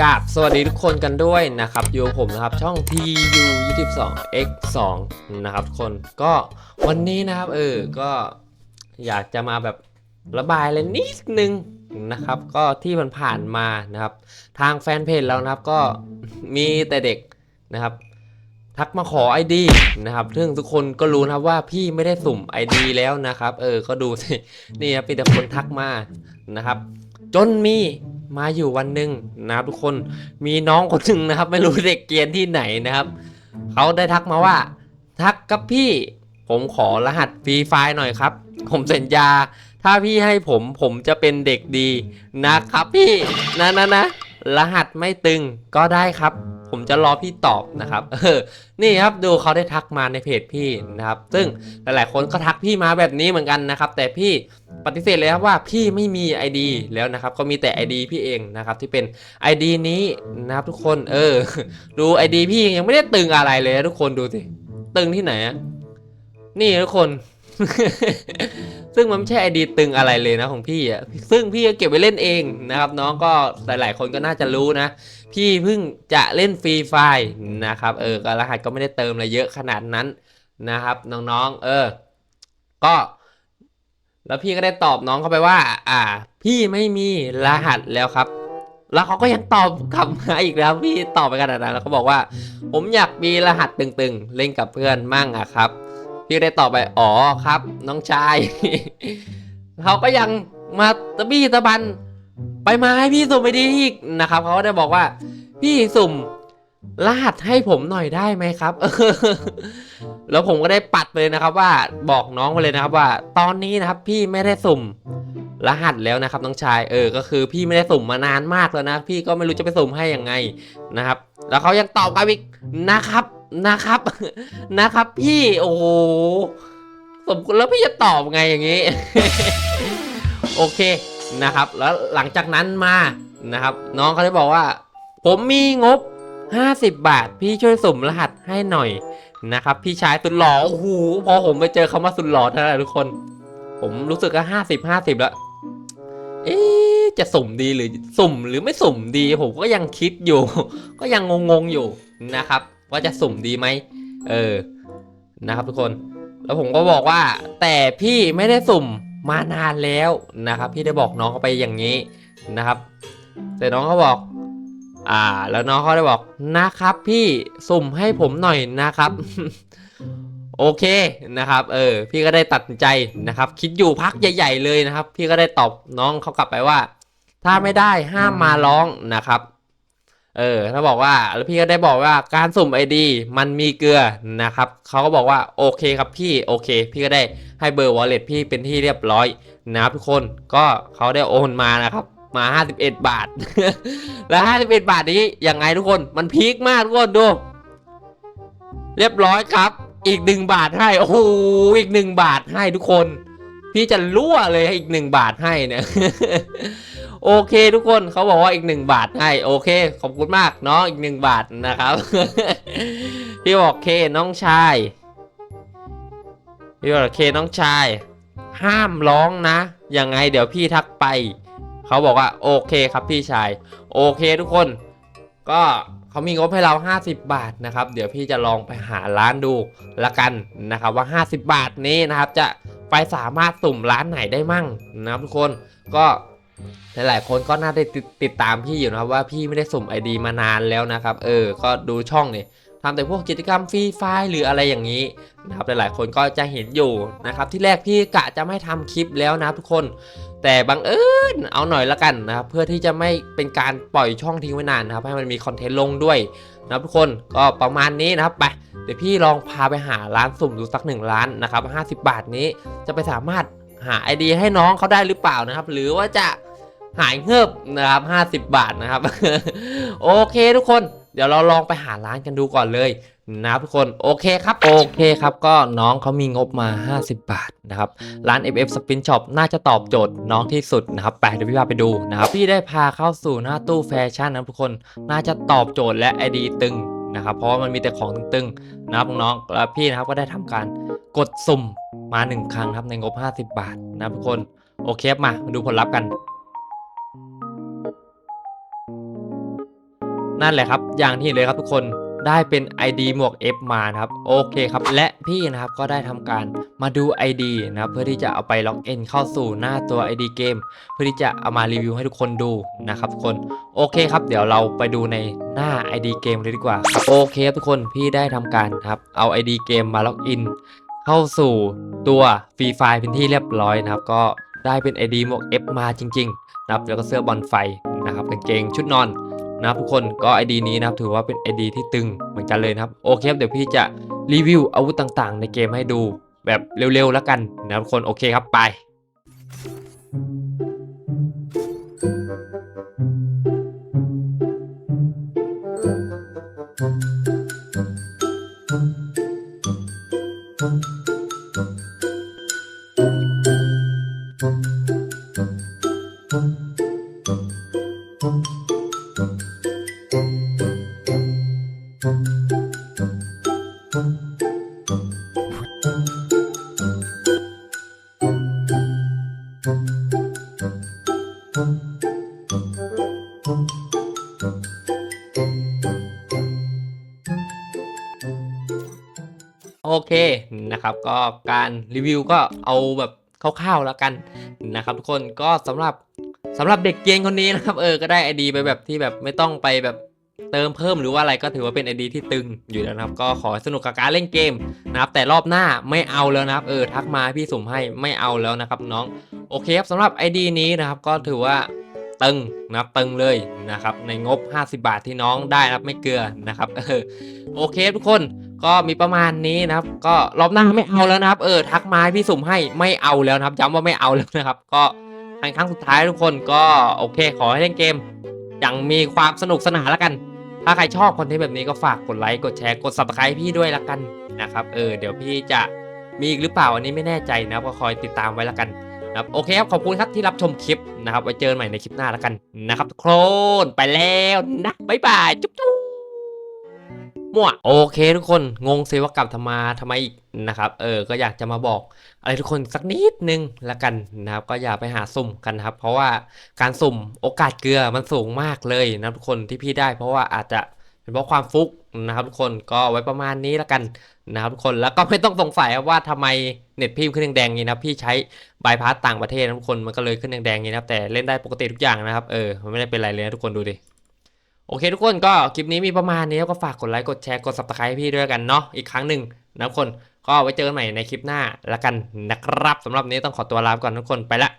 กราบสวัสดีทุกคนกันด้วยนะครับอยู่กับผมนะครับช่อง TU 22 X 2นะครับทุกคนก็วันนี้นะครับเออก็อยากจะมาแบบระบายอะไรนิดนึงนะครับก็ที่มันผ่านมานะครับ ทางแฟนเพจเรานะครับก็มีแต่เด็กนะครับ ทักมาขอ ID นะครับซึ่งทุกคนก็รู้นะครับว่าพี่ไม่ได้สุ่ม ID แล้วนะครับ เออก็ดูสินี่ครับมีแต่คนทักมานะครับ จนมี มาอยู่วันหนึ่งนะครับทุกคนมีน้องคนหนึ่งนะครับ ไม่รู้เด็กเกียนที่ไหนนะครับเขาได้ทักมาว่า ทักกับพี่ ผมขอรหัสฟรีไฟล์หน่อยครับ ผมสัญญา ถ้าพี่ให้ผมผมจะเป็นเด็กดีนะครับพี่นะนะนะรหัสไม่ตึงก็ได้ครับ ผมจะรอพี่ตอบนะครับเออนี่ครับดูเขาได้ทักมาในเพจพี่นะครับ ซึ่งหลายๆคนก็ทักพี่มาแบบนี้เหมือนกันนะครับ แต่พี่ปฏิเสธเลยครับว่าพี่ไม่มี ID แล้วนะครับ ก็มีแต่ ID พี่เองนะครับที่เป็น ID นี้นะครับทุกคนเออ ดู ID พี่ยังไม่ได้ตึงอะไรเลยทุกคนดูสิตึงที่ไหนนี่ทุกคน ซึ่งมันไม่ใช่ ID ตึงอะไรเลยนะของพี่อะซึ่งพี่ก็เก็บไว้เล่นเองนะครับ น้องก็หลายๆ คนก็น่าจะรู้นะ พี่เพิ่งจะเล่นฟรีไฟนะครับเออก็รหัสก็ไม่ได้เติมอะไรเยอะขนาดนั้นนะครับน้องๆเออ ก็ แล้วพี่ก็ได้ตอบน้องเข้าไปว่า อ่า พี่ไม่มีรหัสแล้วครับ แล้วเขาก็ยังตอบกลับมาอีกแล้วพี่ตอบไปขนาดนั้นแล้วเขาบอกว่า ผมอยากมีรหัสตึงๆ เล่นกับเพื่อนมั่งอะครับ พี่ได้ตอบไป อ๋อครับ น้องชาย เขาก็ยังมาตะบี้ตะบัน ไปมาให้พี่สุ่มไปดีอีกนะครับเขาก็ได้บอกว่า พี่สุ่มรหัสให้ผมหน่อยได้ไหมครับ แล้วผมก็ได้ปัดไปเลยนะครับ ว่าบอกน้องไปเลยนะครับว่า ตอนนี้นะครับ พี่ไม่ได้สุ่มรหัสแล้วนะครับน้องชายเออก็คือพี่ไม่ได้สุ่มมานานมากแล้วนะ พี่ก็ไม่รู้จะไปสุ่มให้ยังไงนะครับ แล้วเขายังตอบกลับอีกนะครับ นะครับ นะครับพี่โอ้โหสมแล้วพี่จะตอบไงอย่างนี้ โอเคนะครับ แล้วหลังจากนั้นมานะครับ น้องเขาได้บอกว่า ผมมีงบ 50 บาท พี่ช่วยสุ่มรหัสให้หน่อยนะครับ พี่ชายสุดหล่อโอ้โหพอผมไปเจอคำว่าสุดหล่อเท่านั้นแหละทุกคน ผมรู้สึกว่าห้าสิบห้าสิบแล้วเอ๊จะสุ่มดีหรือสุ่มหรือไม่สุ่มดี ผมก็ยังคิดอยู่ ก็ยังงงๆอยู่นะครับ ว่าจะสุ่มดีไหมเออนะครับทุกคนแล้วผมก็บอกว่าแต่พี่ไม่ได้สุ่มมานานแล้วนะครับ พี่ได้บอกน้องเขาไปอย่างนี้นะครับ แต่น้องเขาบอกอ่า แล้วน้องเขาได้บอกนะครับ พี่สุ่มให้ผมหน่อยนะครับ โอเคนะครับ เออ พี่ก็ได้ตัดใจนะครับ คิดอยู่พักใหญ่ ๆ เลยนะครับ พี่ก็ได้ตอบน้องเขากลับไปว่า ถ้าไม่ได้ห้ามมาร้องนะครับ เออถ้าบอกว่าแล้วพี่ก็ได้บอกว่าการสุ่ม ID มันมีเกลือนะครับเขาก็บอกว่าโอเคครับพี่โอเค พี่ก็ได้ให้เบอร์ wallet พี่เป็นที่เรียบร้อยนะครับทุกคนก็เขาได้โอนมานะครับมา 51 บาท แล้ว51 บาทนี้ยังไงทุกคนมันพีคมากทุกคนดู เรียบร้อยครับ อีกหนึ่งบาทให้โอ้โหอีกหนึ่งบาทให้ทุกคน พี่จะรั่วเลยให้อีกหนึ่งบาทให้เนี่ย โอเคทุกคนเขาบอกว่าอีกหนึ่งบาทให้โอเค ขอบคุณมากเนาะอีกหนึ่งบาทนะครับ พี่บอกเคน้องชายพี่บอกเคน้องชาย ห้ามร้องนะ ยังไงเดี๋ยวพี่ทักไป เขาบอกว่าโอเคครับพี่ชาย โอเคทุกคน ก็เขามีงบให้เรา 50 บาทนะครับ เดี๋ยวพี่จะลองไปหาร้านดูละกันนะครับว่า 50 บาทนี้นะครับ จะไปสามารถสุ่มร้านไหนได้มั่งนะครับทุกคนก็ หลายๆคนก็น่าได้ติดตามพี่อยู่นะครับว่าพี่ไม่ได้สุ่ม ID มานานแล้วนะครับ เออ ก็ดูช่องเนี่ยทำแต่พวกกิจกรรมฟรีไฟล์หรืออะไรอย่างนี้นะครับหลายๆคนก็จะเห็นอยู่นะครับที่แรกพี่กะจะไม่ทำคลิปแล้วนะทุกคน แต่บังเอิญเอาหน่อยละกันนะครับเพื่อที่จะไม่เป็นการปล่อยช่องทิ้งไว้นานนะครับให้มันมีคอนเทนต์ลงด้วยนะทุกคนก็ประมาณนี้นะครับไปเดี๋ยวพี่ลองพาไปหาร้านสุ่มดูสักหนึ่งร้านนะครับ50 บาทนี้จะไปสามารถหาไอเดียให้น้องเขาได้หรือเปล่านะครับ หรือว่าจะ หายเงิบนะครับ50 บาทนะครับ โอเคทุกคนเดี๋ยวเราลองไปหาร้านกันดูก่อนเลยนะครับทุกคนโอเคครับโอเคครับก็น้องเขามีงบมา 50 บาทนะครับร้าน FF Spin Shop น่าจะตอบโจทย์น้องที่สุดนะครับไปเดี๋ยวพี่พาไปดูนะครับพี่ได้พาเข้าสู่หน้าตู้แฟชั่นนะทุกคนน่าจะตอบโจทย์และไอดีตึงนะครับเพราะว่ามันมีแต่ของตึงๆนะครับน้องแล้วพี่นะครับก็ได้ทำการกดสุ่มมา 1 ครั้งครับในงบ 50 บาทนะทุกคนโอเคมามาดูผลลัพธ์กัน นั่นแหละครับ อย่างที่เห็นเลยครับทุกคนได้เป็น ID หมวก F มานะครับโอเคครับ และพี่นะครับก็ได้ทำการมาดู ID นะครับเพื่อที่จะเอาไปล็อกอินเข้าสู่หน้าตัว ID เกม เพื่อที่จะเอามารีวิวให้ทุกคนดูนะครับทุกคนโอเคครับ เดี๋ยวเราไปดูในหน้า ID เกมเลยดีกว่าโอเคครับทุกคนพี่ได้ทำการครับเอา ID เกมมาล็อกอินเข้าสู่ตัวฟรีไฟล์เป็นที่เรียบร้อยนะครับ ก็ได้เป็น ID หมวก F มาจริงๆนะครับแล้วก็เสื้อบอลไฟนะครับกางเกงชุดนอน นะครับทุกคนก็ ID นี้นะครับถือว่าเป็น ID ที่ตึงเหมือนกันเลยนะครับโอเคครับเดี๋ยวพี่จะรีวิวอาวุธต่างๆ ในเกมให้ดูแบบเร็วๆแล้วกันนะครับทุกคนโอเคครับไป โอเคนะครับก็การรีวิวก็เอาแบบคร่าวๆแล้วกันนะครับทุกคนก็สำหรับสำหรับเด็กเกรียนคนนี้นะครับเออก็ได้ไอดีไปแบบที่แบบไม่ต้องไปแบบเติมเพิ่มหรือว่าอะไรก็ถือว่าเป็นไอดีที่ตึงอยู่แล้วนะครับ ก็ขอสนุกกับการเล่นเกมนะครับแต่รอบหน้าไม่เอาแล้วนะครับ เออทักมาพี่สุ่มให้ไม่เอาแล้วนะครับน้อง โอเคครับสำหรับ ID นี้นะครับก็ถือว่าตึงนะครับตึงเลยนะครับในงบ 50 บาทที่น้องได้นะครับไม่เกลือนะครับเออโอเคทุกคนก็มีประมาณนี้นะครับ ก็รอบหน้าไม่เอาแล้วนะครับ เออทักมาให้พี่สุ่มให้ไม่เอาแล้วนะครับ ย้ำว่าไม่เอาแล้วนะครับ ก็ครั้งสุดท้ายทุกคนก็โอเค ขอให้เล่นเกม อย่างมีความสนุกสนานแล้วกัน ถ้าใครชอบคอนเทนต์แบบนี้ก็ฝากกดไลค์กดแชร์กด subscribe พี่ด้วยละกันนะครับเออเดี๋ยวพี่จะมีอีกหรือเปล่าอันนี้ไม่แน่ใจนะครับก็คอยติดตามไว้ละกัน นะครับโอเคครับขอบคุณครับที่รับชมคลิปนะครับไว้เจอกันใหม่ในคลิปหน้าและกันนะครับทุกคนไปแล้วนะบ๊ายบายจุ๊บจุ๊บมั่วโอเคทุกคนงงซิว่ากลับทำมาทำไมอีกนะครับเออก็อยากจะมาบอกอะไรทุกคนสักนิดนึงละกันนะครับก็อย่าไปหาสุ่มกันครับ เพราะว่าการสุ่มโอกาสเกลือมันสูงมากเลยนะทุกคนที่พี่ได้ เพราะว่าอาจจะเป็นเพราะความฟุก นะครับทุกคนก็ไว้ประมาณนี้และกันนะครับทุกคนแล้วก็ไม่ต้องสงสัยว่าทำไมเน็ตพี่ขึ้นแดงๆนี้นะพี่ใช้บายพาสต่างประเทศนะทุกคนมันก็เลยขึ้นแดงๆนี้นะครับแต่เล่นได้ปกติทุกอย่างนะครับเออมันไม่ได้เป็นไรเลยนะทุกคนดูดิโอเคทุกคนก็คลิปนี้มีประมาณนี้แล้วก็ฝากกดไลค์กดแชร์กด subscribe ให้พี่ด้วยกันเนาะอีกครั้งหนึ่งนะทุกคนก็ไว้เจอกันใหม่ในคลิปหน้าแล้วกันนะครับสำหรับนี้ต้องขอตัวลาไปก่อนทุกคนไปละ